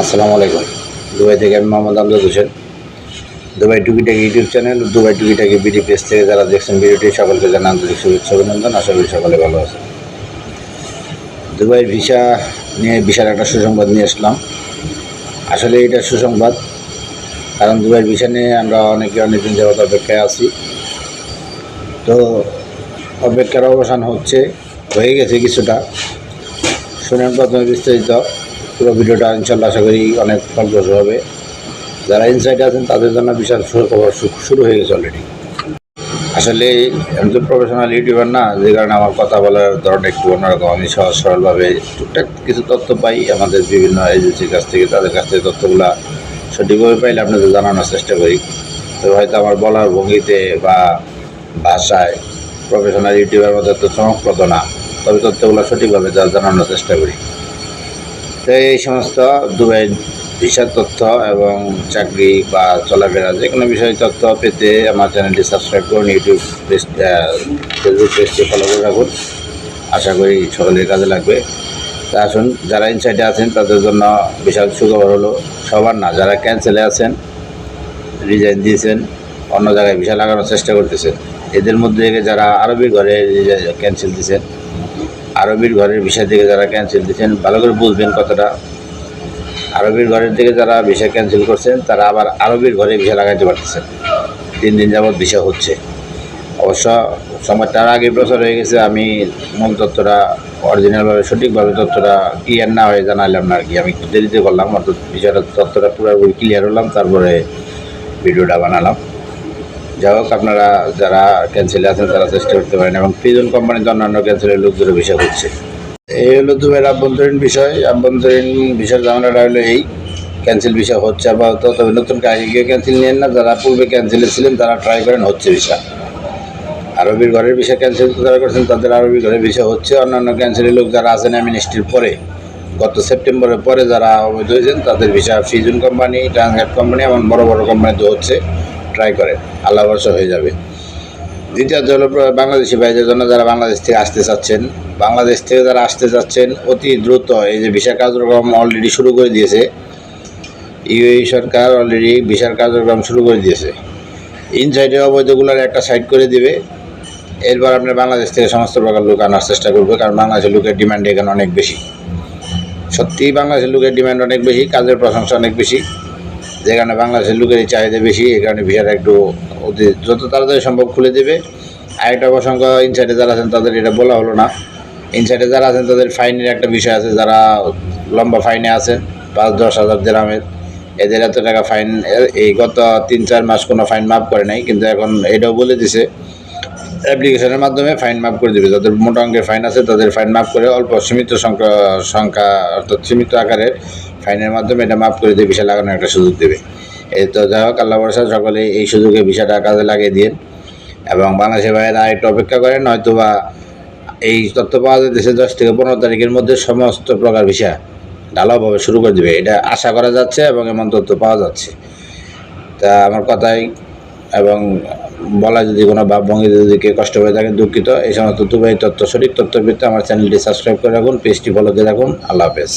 আসসালামু আলাইকুম। দুবাই থেকে আমি Mohammad Amjad Hossain. Dubai Tukitaki YouTube channel, Dubai Tukitaki BD page থেকে যারা দেখছেন ভিডিওটি, সকলকে জানা আন্তরিক শুভেচ্ছা, অভিনন্দন। আশা করি সকলে ভালো আছে দুবাইয়ের ভিসা নিয়ে বিশাল একটা সুসংবাদ নিয়ে আসলাম। আসলে এটা সুসংবাদ, কারণ দুবাইয়ের ভিসা নিয়ে আমরা অনেকে অনেকদিন যাবত অপেক্ষায় আছি। তো অপেক্ষার অবসান হচ্ছে, হয়ে গেছে কিছুটা। শুনেন, প্রথমে বিস্তারিত। পুরো ভিডিওটা ইনশাল্লাহ আশা করি অনেক ফলপ্রসূ হবে। যারা ইনসাইডে আছেন, তাদের জন্য বিশাল শুরু হয়ে গেছে অলরেডি আসলে আমি তো প্রফেশনাল ইউটিউবার না, যে কারণে আমার কথা বলার ধরন একটু অন্যরকম। আমি সহজ সরলভাবে টুকটাক কিছু তথ্য পাই, আমাদের বিভিন্ন এজেন্সির কাছ থেকে, তাদের কাছ থেকে তথ্যগুলো সঠিকভাবে পাইলে আপনাদের জানানোর চেষ্টা করি। তো হয়তো আমার বলার ভঙ্গিতে বা ভাষায় প্রফেশনাল ইউটিউবের মধ্যে তো চমকপ্রদ না, তবে তথ্যগুলো সঠিকভাবে জানানোর চেষ্টা করি। তো এই সমস্ত দুবাই ভিসার তথ্য এবং চাকরি বা চলাফেরা যে কোনো বিষয়ে তথ্য পেতে আমার চ্যানেলটি সাবস্ক্রাইব করুন, ইউটিউব পেজ ফেসবুক পেজটি ফলো করে রাখুন। আশা করি সকলের কাজে লাগবে। তা আসুন, যারা ইনসাইডে আছেন, তাদের জন্য বিশাল সুখবর হলো, সবার না, যারা ক্যান্সেলে আছেন রিজাইন দিয়েছেন, অন্য জায়গায় ভিসা লাগানোর চেষ্টা করতেছেন। এদের মধ্যে যারা আরবি ঘরে ক্যান্সেল দিয়েছেন আরবির ঘরের ভিসা থেকে যারা ক্যান্সেল দিয়েছেন, ভালো করে বুঝবেন কতটা আরবির ঘরের থেকে যারা ভিসা ক্যান্সেল করছেন, তারা আবার আরবির ঘরে ভিসা লাগাইতে পারতেছেন। তিন দিন যাবৎ ভিসা হচ্ছে। অবশ্য সময়টা তার আগে প্রচার হয়ে গেছে, আমি মূল তথ্যটা অরিজিনালভাবে সঠিকভাবে তথ্যটা ক্লিয়ার না হয়ে জানালাম না আর কি। আমি একটু দেরিতে করলাম, অর্থাৎ বিষয়টা, তথ্যটা পুরোপুরি ক্লিয়ার হলাম, তারপরে ভিডিওটা বানালাম। যাই হোক, আপনারা যারা ক্যান্সেলে আছেন, তারা চেষ্টা করতে পারেন। এবং প্রিজন কোম্পানিতে অন্যান্য ক্যান্সেলের লোকদেরও বিষয় হচ্ছে। এই হলো দুবাইয়ের আভ্যন্তরীণ বিষয়। আভ্যন্তরীণ বিষয়ের ঝামেলাটা হলো এই। ক্যান্সেল বিষয় হচ্ছে আপাতত, তবে নতুন আগে গিয়ে ক্যান্সেল নেন না। যারা পূর্বে ক্যান্সেলে ছিলেন, তারা ট্রাই করেন, হচ্ছে বিষয়। আরবির ঘরের বিষয় ক্যান্সেল যারা করছেন, তাদের আরবির ঘরের বিষয় হচ্ছে অন্যান্য ক্যান্সেলের লোক যারা আছেন অ্যামিনিস্ট্রির পরে, গত সেপ্টেম্বরের পরে যারা অবৈধ হয়েছেন, তাদের বিষয় ফিজুন কোম্পানি ট্রান্সগেট কোম্পানি, এমন বড় বড় কোম্পানিতে হচ্ছে। ট্রাই করে আল্লাহ বর্ষা হয়ে যাবে। দ্বিতীয়ত হলো, বাংলাদেশি ভাইদের জন্য যারা বাংলাদেশ থেকে আসতে চাচ্ছেন, বাংলাদেশ থেকে যারা আসতে চাচ্ছেন, অতি দ্রুত এই যে ভিসা কার্যক্রম অলরেডি শুরু করে দিয়েছে ইউএই সরকার অলরেডি ভিসার কার্যক্রম শুরু করে দিয়েছে। ইনসাইডে অবৈধগুলোর একটা সাইড করে দিবে। এরপর আপনি বাংলাদেশ থেকে সমস্ত প্রকার লোক আনার চেষ্টা করবে, কারণ বাংলাদেশের লোকের ডিমান্ড এখানে অনেক বেশি। সত্যিই বাংলাদেশের লোকের ডিমান্ড অনেক বেশি, কাজের প্রশংসা অনেক বেশি। যে কারণে বাংলাদেশের লোকের চাহিদা বেশি, এই কারণে ভিসাটা একটু অতি যত তাড়াতাড়ি সম্ভব খুলে দেবে। আরেকটা প্রসঙ্গ ইনসাইডে যারা আছেন তাদের এটা বলা হলো না। ইনসাইডে যারা আছেন তাদের ফাইনের একটা বিষয় আছে, যারা লম্বা ফাইনে আছে পাঁচ, দশ হাজার দেরামের এদের এত টাকা ফাইন এই গত তিন, চার মাস কোনো ফাইন মাফ করে নাই, কিন্তু এখন এটাও বলে দিছে অ্যাপ্লিকেশনের মাধ্যমে ফাইন মাফ করে দেবে। যাদের মোটা অঙ্কের ফাইন আছে, তাদের ফাইন মাফ করে অল্প সীমিত সংখ্যা সংখ্যা অর্থাৎ সীমিত আকারের ফাইনের মাধ্যমে এটা মাফ করে দিয়ে ভিসা লাগানোর একটা সুযোগ দেবে। এই তো যাই হোক, আল্লাহ বর্ষা সকলে এই সুযোগে ভিসাটা কাজে লাগিয়ে দিন এবং বাংলাদেশের বাইরে আরেকটু অপেক্ষা করেন হয়তো বা এই তথ্য পাওয়া যাচ্ছে দশ থেকে পনেরো তারিখের মধ্যে সমস্ত প্রকার ভিসা ঢালাওভাবে শুরু করে দেবে। এটা আশা করা যাচ্ছে এবং এমন তথ্য পাওয়া যাচ্ছে। তা আমার কথাই এবং বলা যদি কোনো ভাবভঙ্গিতে যদি কেউ কষ্ট হয়ে থাকে দুঃখিত। এই সমস্ত তথ্য, সঠিক তথ্য পেতে আমার চ্যানেলটি সাবস্ক্রাইব করে রাখুন, পেজটি ফলো দিয়ে রাখুন। আল্লাহ হাফেজ।